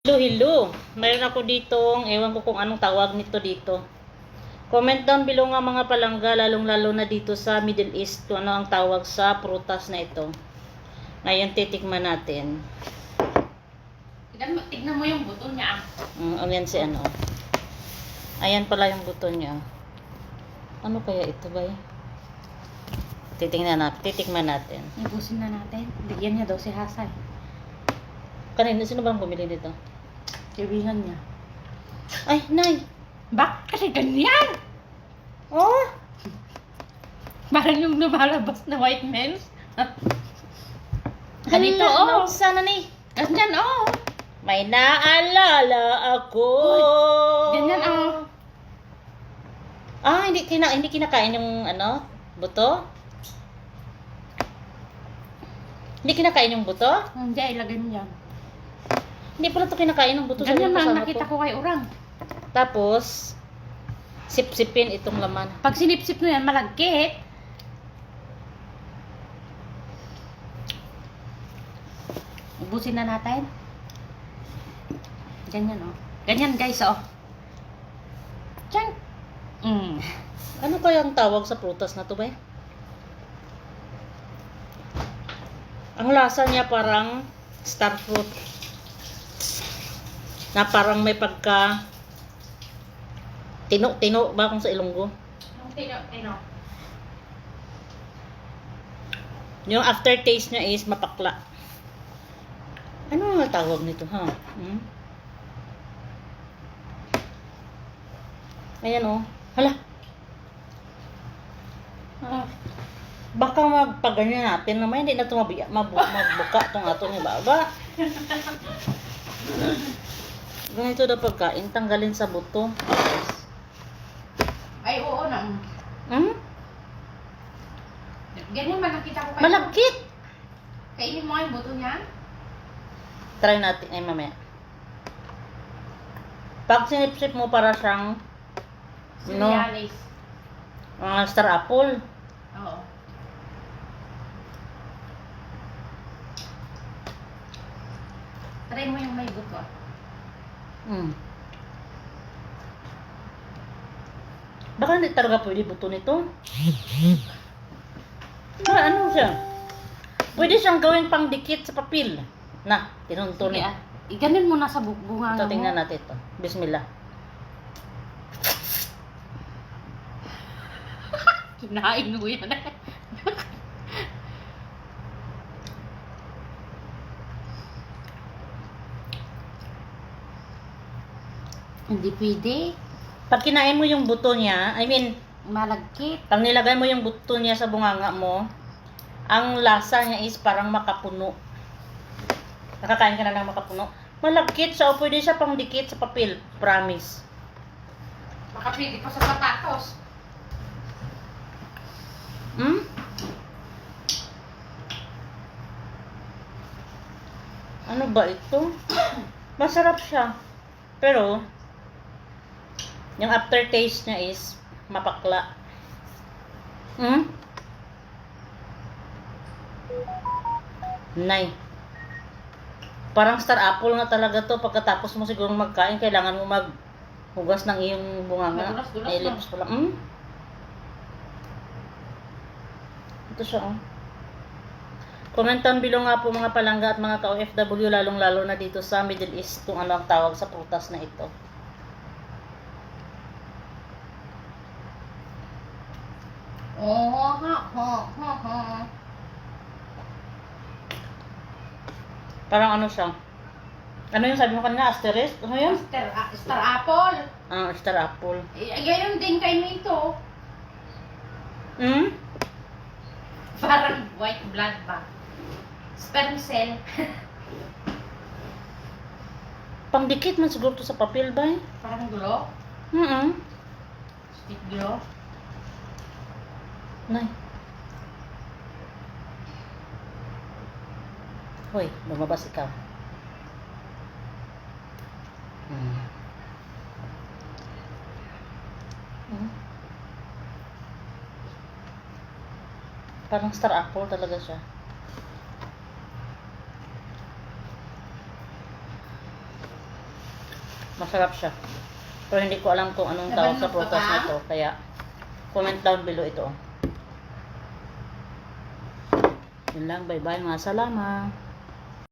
Hello, hello. Mayroon ako ditong, ewan ko kung anong tawag nito dito. Comment down below nga mga palangga, lalong-lalo na dito sa Middle East, kung ano ang tawag sa prutas na ito. Ngayon, titikman natin. Tignan mo, tignan mo yung buto niya. ah. Mm, ayan si ano. Ayan pala yung buto niya. Ano kaya ito ba? Titingnan natin, titikman natin. Ibusin na natin. Bigyan niya daw si Hasay. Kanina, sino bang bumili nito? Kaibigan niya. Ay, Nay! Bak, kasi ganyan! Oh! Parang yung lumalabas na white men. Ganito, oh. Sana ni. Ganyan, oh. May naalala ako. Ganyan, oh. Ah, hindi kina hindi kinakain yung ano, buto? Hindi kinakain yung buto? Hindi, ilagay mo yan. Hindi pala to kinakain ng buto. Ganyan lang sana nakita to. ko kay Urang. Tapos, sip-sipin itong laman. Pag sinipsip mo yan, malagkit. Ubusin na natin. Ganyan, oh. Ganyan, guys, oh. Diyan. Mm. Ano kaya ang tawag sa prutas na to ba? Ang lasa niya parang star fruit. Na parang may pagka tino-tino ba kung sa Ilonggo? Ang tino, tino. Yung aftertaste niya is mapakla. Ano nga tawag nito, ha? Hmm? Ayan, oh. Hala. Ah, baka magpaganyan natin naman, hindi na ito mabiya, mabu, magbuka itong ato ni Baba. Ganito daw pagkain, tanggalin sa buto. Ay, oo na. Hmm? Ganyan man nakita ko kayo. Malagkit! Kainin mo nga yung buto niya. Try natin, ay mamaya. Pag sinipsip mo para siyang No. Cerealis. mga star apple. Oo. Try mo yung may buto. ah. Mm. Baka hindi talaga pwede buto nito. Ah, ano siya? Pwede siyang gawing pangdikit sa papel. Na, tinunto Sige ni. ah. Iganon mo na sa bu- bunga Ito, mo. tingnan natin ito. Bismillah. Kinain mo yan. Hindi pwede. Pag kinain mo yung buto niya, I mean, Malagkit. pag nilagay mo yung buto niya sa bunganga mo, ang lasa niya is parang makapuno. Nakakain ka na ng makapuno. Malagkit siya o pwede siya pangdikit sa papel. Promise. Baka pwede pa sa patatos. Hmm? Ano ba ito? Masarap siya. Pero, yung aftertaste niya is mapakla. Hmm? Nay. Parang star apple na talaga to. Pagkatapos mo siguro magkain, kailangan mo maghugas ng iyong bunganga. Madulas-dulas Ay, lips ko lang. Hmm? Ito siya, oh. Comment down below nga po mga palangga at mga ka-OFW, lalong-lalo na dito sa Middle East, kung ano ang tawag sa prutas na ito. Oh, ha, ha, ha, ha. Parang ano siya? Ano yung sabi mo kanina? Asterisk? Ano yun? Star, ah, star apple. Ah, star apple. Eh, gayon din kay Mito. Hmm? Parang white blood ba? Sperm cell. Pangdikit man siguro to sa papel ba? eh? Parang glow. Mm Sweet glow. Nay. Hoy, lumabas ikaw. Hmm. Hmm. Parang star apple talaga siya. Masarap siya. Pero hindi ko alam kung anong tawag sa prutas na to. Kaya, comment down below ito. Yun lang. Bye-bye mga salamat.